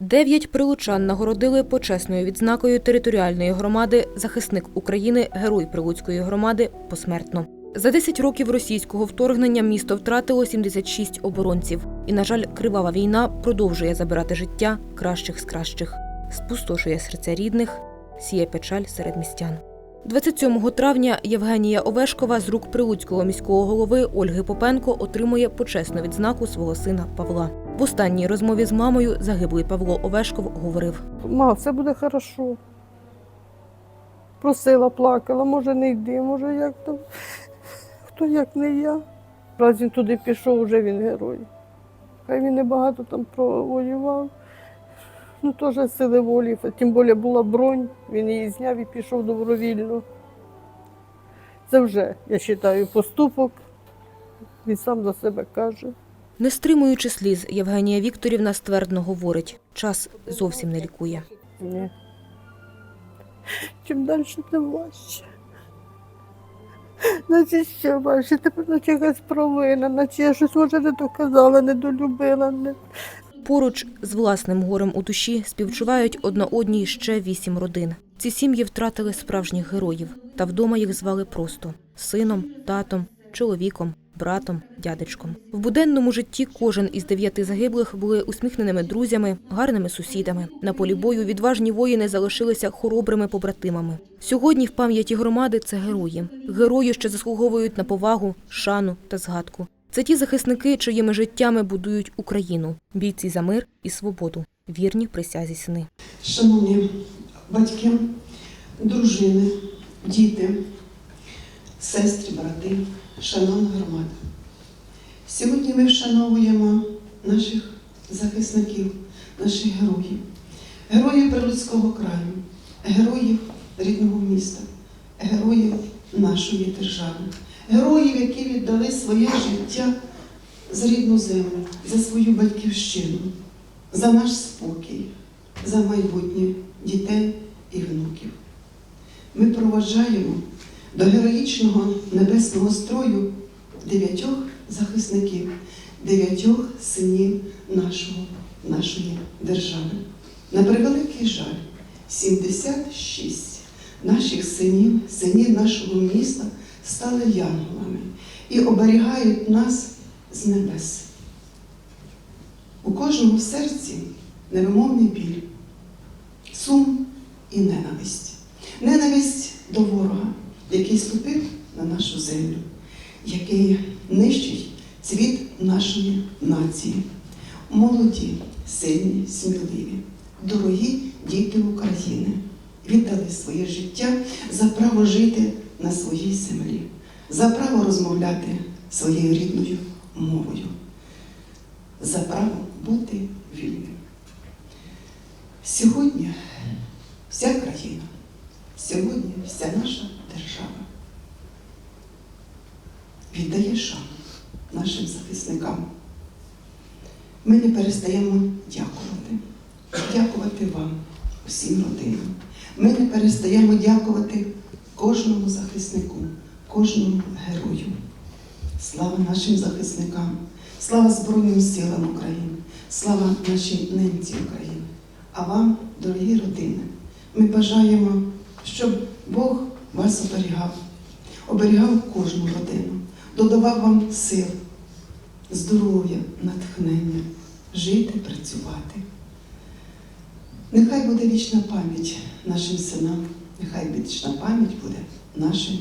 Дев'ять прилучан нагородили почесною відзнакою територіальної громади захисник України, герой Прилуцької громади посмертно. За 10 років російського вторгнення місто втратило 76 оборонців. І, на жаль, кривава війна продовжує забирати життя кращих з кращих, спустошує серця рідних, сіє печаль серед містян. 27 травня Євгенія Овешкова з рук прилуцького міського голови Ольги Попенко отримує почесну відзнаку свого сина Павла. В останній розмові з мамою загиблий Павло Овешков говорив: Ма, все буде хорошо. Просила, плакала, може не йди, може як там. Хто як не я. Раз він туди пішов, вже він герой. Хай він небагато там провоював. Ну, теж сили волі, тим більше була бронь, він її зняв і пішов добровільно. Це вже, я вважаю, поступок. Він сам за себе каже. Не стримуючи сліз, Євгенія Вікторівна ствердно говорить: час зовсім не лікує. Ні. Чим далі, тим важче. Наче що важче, тепер наче якась провина, наче я щось може не доказала, не долюбила. Не... Поруч з власним горем у душі співчувають одна одній ще вісім родин. Ці сім'ї втратили справжніх героїв, та вдома їх звали просто сином, татом, чоловіком, братом, дядечком. В буденному житті кожен із дев'яти загиблих були усміхненими друзями, гарними сусідами. На полі бою відважні воїни залишилися хоробрими побратимами. Сьогодні в пам'яті громади це герої. Герої, що заслуговують на повагу, шану та згадку. Це ті захисники, чиїми життями будують Україну, бійці за мир і свободу, вірні присязі сини. Шановні батьки, дружини, діти, сестри, брати, шановна громада. Сьогодні ми вшановуємо наших захисників, наших героїв, героїв Прилуцького краю, героїв рідного міста, героїв нашої держави, героїв, які віддали своє життя за рідну землю, за свою батьківщину, за наш спокій, за майбутнє дітей і внуків. Ми проважаємо до героїчного небесного строю дев'ятьох захисників, дев'ятьох синів нашого, нашої держави. На превеликий жаль, 76 наших синів, синів нашого міста стали янголами і оберігають нас з небес. У кожному серці невимовний біль, сум і ненависть. Ненависть до ворога, який ступив на нашу землю, який нищить цвіт нашої нації. Молоді, сильні, сміливі, дорогі діти України віддали своє життя за право жити на своїй землі, за право розмовляти своєю рідною мовою, за право бути вільним. Сьогодні вся країна, сьогодні вся наша держава віддає шану нашим захисникам. Ми не перестаємо дякувати, дякувати вам, усім родинам. Ми не перестаємо дякувати кожному захиснику, кожному герою. Слава нашим захисникам, слава Збройним силам України, слава нашій ненці України. А вам, дорогі родини, ми бажаємо, щоб Бог вас оберігав, оберігав кожну родину, додавав вам сил, здоров'я, натхнення, жити, працювати. Нехай буде вічна пам'ять нашим синам, нехай вічна пам'ять буде нашим.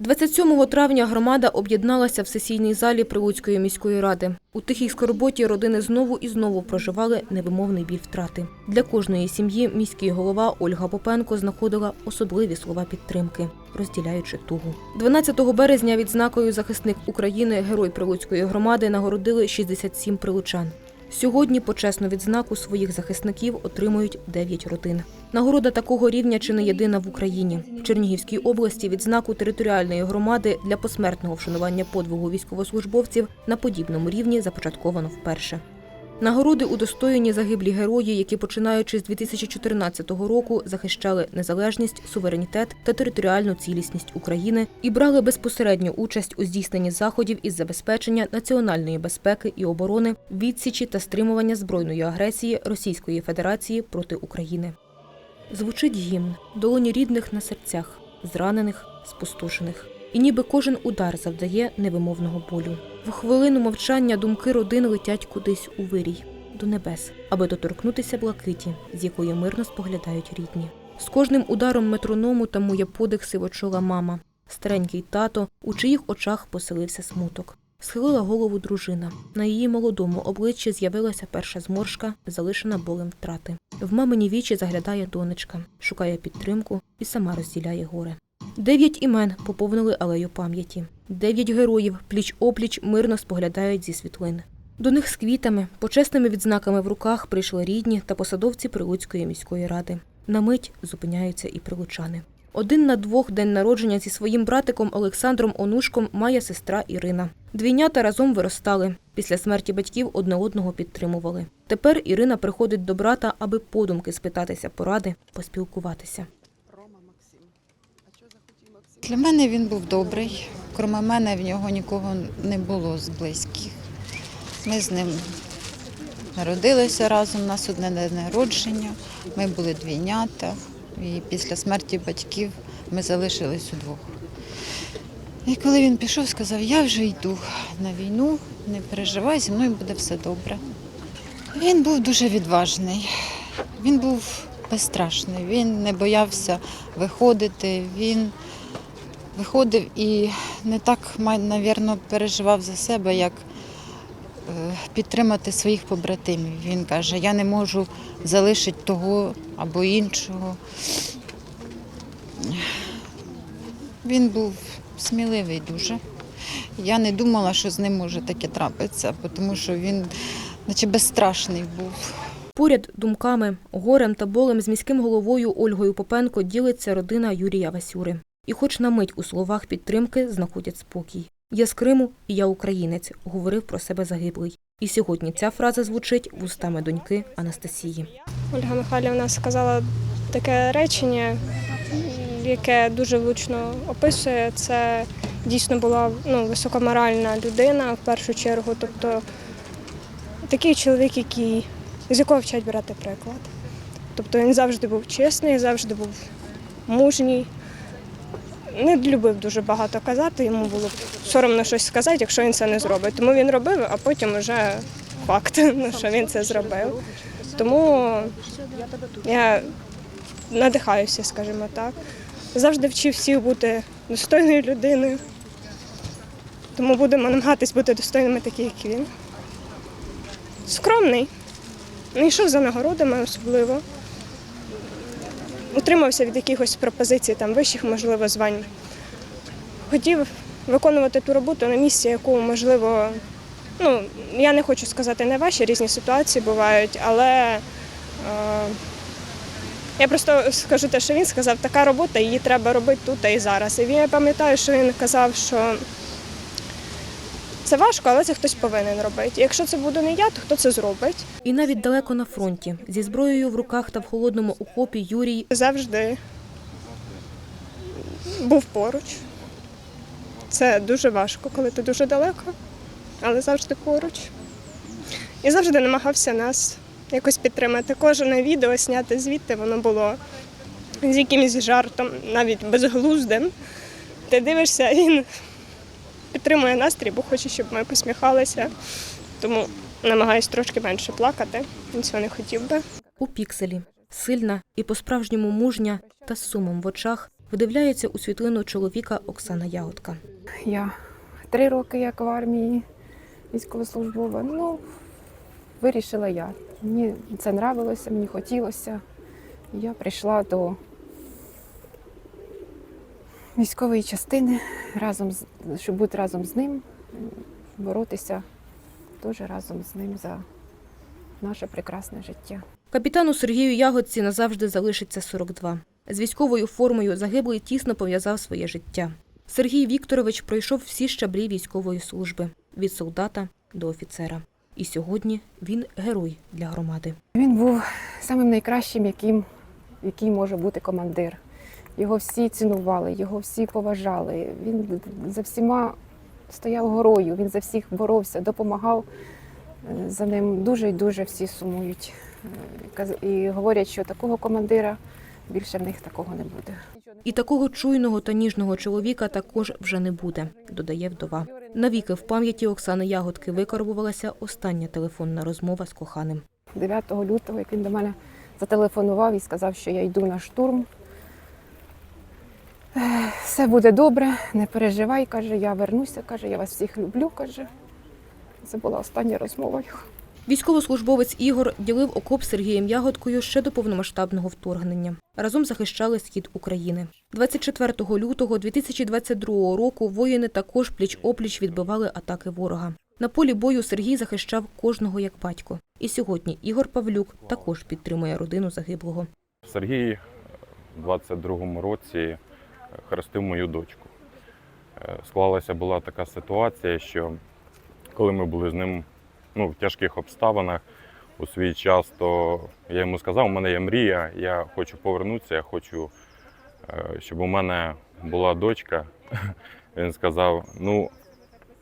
27 травня громада об'єдналася в сесійній залі Прилуцької міської ради. У тихій скорботі родини знову і знову проживали невимовний біль втрати. Для кожної сім'ї міський голова Ольга Попенко знаходила особливі слова підтримки, розділяючи тугу. 12 березня відзнакою захисник України, герой Прилуцької громади нагородили 67 прилучан. Сьогодні почесну відзнаку своїх захисників отримують 9 родин. Нагорода такого рівня чи не єдина в Україні. В Чернігівській області відзнаку територіальної громади для посмертного вшанування подвигу військовослужбовців на подібному рівні започатковано вперше. Нагороди удостоєні загиблі герої, які починаючи з 2014 року захищали незалежність, суверенітет та територіальну цілісність України і брали безпосередню участь у здійсненні заходів із забезпечення національної безпеки і оборони, відсічі та стримування збройної агресії Російської Федерації проти України. Звучить гімн, долоні рідних на серцях, зранених, спустошених. І ніби кожен удар завдає невимовного болю. В хвилину мовчання думки родин летять кудись у вирій, до небес, аби доторкнутися блакиті, з якої мирно споглядають рідні. З кожним ударом метроному тамує подих сивочола мама, старенький тато, у чиїх очах поселився смуток. Схилила голову дружина. На її молодому обличчі з'явилася перша зморшка, залишена болем втрати. В мамині вічі заглядає донечка, шукає підтримку і сама розділяє горе. Дев'ять імен поповнили алею пам'яті. Дев'ять героїв пліч-опліч мирно споглядають зі світлин. До них з квітами, почесними відзнаками в руках прийшли рідні та посадовці Прилуцької міської ради. На мить зупиняються і прилучани. Один на двох день народження зі своїм братиком Олександром Онушком має сестра Ірина. Двійнята разом виростали. Після смерті батьків одне одного підтримували. Тепер Ірина приходить до брата, аби подумки спитатися поради, поспілкуватися. Для мене він був добрий. Крім мене, в нього нікого не було з близьких. Ми з ним народилися разом, у нас одне день народження, ми були двійнята. І після смерті батьків ми залишились удвох. І коли він пішов, сказав, я вже йду на війну, не переживай, зі мною буде все добре. Він був дуже відважний, він був безстрашний, він не боявся виходити, він виходив і не так, мабуть, переживав за себе, як підтримати своїх побратимів. Він каже, я не можу залишити того або іншого. Він був сміливий дуже. Я не думала, що з ним може таке трапитися, тому що він наче безстрашний був. Поряд думками, горем та болем з міським головою Ольгою Попенко ділиться родина Юрія Васюри. І хоч на мить у словах підтримки знаходять спокій. Я з Криму і я українець, говорив про себе загиблий. І сьогодні ця фраза звучить вустами доньки Анастасії. Ольга Михайлівна сказала таке речення, яке дуже влучно описує. Це дійсно була ну, високоморальна людина в першу чергу. Тобто такий чоловік, який, з якого вчать брати приклад. Тобто він завжди був чесний, завжди був мужній. Не любив дуже багато казати, йому було соромно щось сказати, якщо він це не зробить. Тому він робив, а потім вже факт, що він це зробив. Тому я надихаюся, скажімо так. Завжди вчив всіх бути достойною людиною. Тому будемо намагатись бути достойними такі, як він. Скромний. Не йшов за нагородами особливо. Утримався від якихось пропозицій там вищих, можливо, звань. Хотів виконувати ту роботу на місці, яку, можливо, ну, я не хочу сказати не ваші різні ситуації бувають, але е, я просто скажу те, що він сказав, така робота, її треба робити тут і зараз. І я пам'ятаю, що він казав, що це важко, але це хтось повинен робити. Якщо це буду не я, то хто це зробить? І навіть далеко на фронті, зі зброєю в руках та в холодному окопі Юрій Завжди був поруч. Це дуже важко, коли ти дуже далеко, але завжди поруч. І завжди намагався нас якось підтримати. Кожне відео зняти звідти, воно було з якимось жартом, навіть безглуздим. Ти дивишся, він підтримує настрій, бо хоче, щоб ми посміхалися. Тому намагаюсь трошки менше плакати. Він цього не хотів би. у пікселі, сильна і по-справжньому мужня та з сумом в очах вдивляється у світлину чоловіка Оксана Ягодка. Я три роки як в армії військовослужбова. Ну, вирішила я. Мені це нравилося, мені хотілося. Я прийшла до військової частини, разом з, щоб бути разом з ним, боротися теж разом з ним за наше прекрасне життя. Капітану Сергію Ягодці назавжди залишиться 42. З військовою формою загиблий тісно пов'язав своє життя. Сергій Вікторович пройшов всі щаблі військової служби від солдата до офіцера. І сьогодні він герой для громади. Він був самим найкращим, яким, який може бути командир. Його всі цінували, його всі поважали. Він за всіма стояв горою, він за всіх боровся, допомагав. Е, За ним дуже і дуже всі сумують. Е, І говорять, що такого командира більше в них такого не буде. І такого чуйного та ніжного чоловіка також вже не буде, додає вдова. Навіки в пам'яті Оксани Ягодки викарбувалася остання телефонна розмова з коханим. 9 лютого, як він до мене зателефонував і сказав, що я йду на штурм. «Ех, Все буде добре, не переживай, каже, я вернуся, каже, я вас всіх люблю, каже. Це була остання розмова. його. Військовослужбовець Ігор ділив окоп Сергієм Ягодкою ще до повномасштабного вторгнення. Разом захищали схід України. 24 лютого 2022 року воїни також пліч-опліч відбивали атаки ворога. На полі бою Сергій захищав кожного як батько. І сьогодні Ігор Павлюк також підтримує родину загиблого. Сергій в 22-му році хрестив мою дочку. Е, Склалася була така ситуація, що коли ми були з ним ну, в тяжких обставинах у свій час, то я йому сказав, у мене є мрія, я хочу повернутися, я хочу, е, щоб у мене була дочка. Він сказав: ну,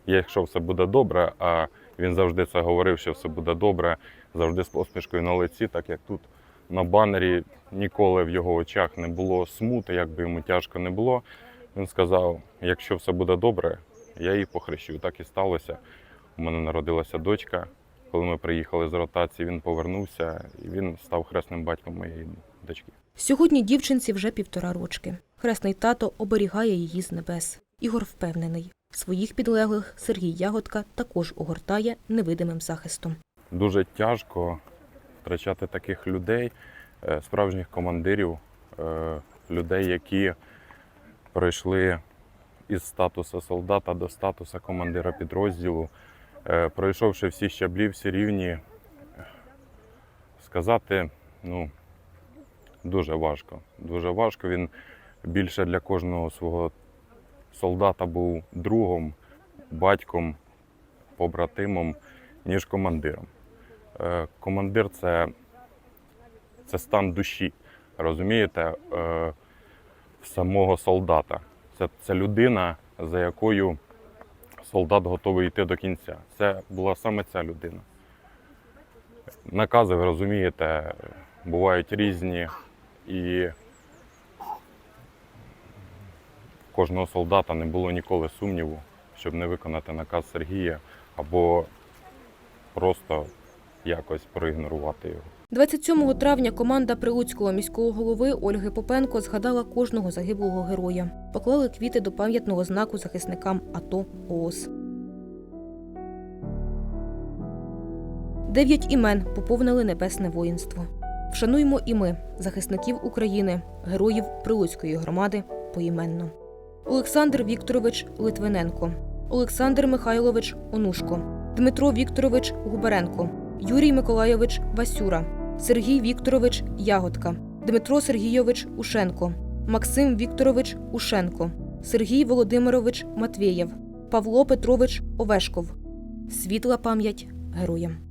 якщо все буде добре, а він завжди це говорив, що все буде добре, завжди з посмішкою на лиці, так як тут на банері ніколи в його очах не було смути, як би йому тяжко не було. Він сказав: якщо все буде добре, я її похрещу. Так і сталося. У мене народилася дочка. Коли ми приїхали з ротації, він повернувся і він став хресним батьком моєї дочки. Сьогодні дівчинці вже півтора рочки. Хресний тато оберігає її з небес. Ігор впевнений, своїх підлеглих Сергій Ягодка також огортає невидимим захистом. Дуже тяжко втрачати таких людей, е, справжніх командирів, е, людей, які пройшли із статусу солдата до статусу командира підрозділу, Е, пройшовши всі щаблі, всі рівні, сказати, ну, дуже важко. Дуже важко. Він більше для кожного свого солдата був другом, батьком, побратимом, ніж командиром. Е, Командир це, це стан душі, розумієте, е, самого солдата. Це, це людина, за якою солдат готовий йти до кінця. Це була саме ця людина. Накази, ви розумієте, бувають різні, і кожного солдата не було ніколи сумніву, щоб не виконати наказ Сергія або просто якось проігнорувати його. 27 травня команда Прилуцького міського голови Ольги Попенко згадала кожного загиблого героя. Поклали квіти до пам'ятного знаку захисникам АТО ООС. Дев'ять імен поповнили небесне воїнство. Вшануємо і ми, захисників України, героїв Прилуцької громади, поіменно. Олександр Вікторович Литвиненко, Олександр Михайлович Онушко, Дмитро Вікторович Губаренко, Юрій Миколайович Васюра, Сергій Вікторович Ягодка, Дмитро Сергійович Ушенко, Максим Вікторович Ушенко, Сергій Володимирович Матвєєв, Павло Петрович Овешков. Світла пам'ять героям.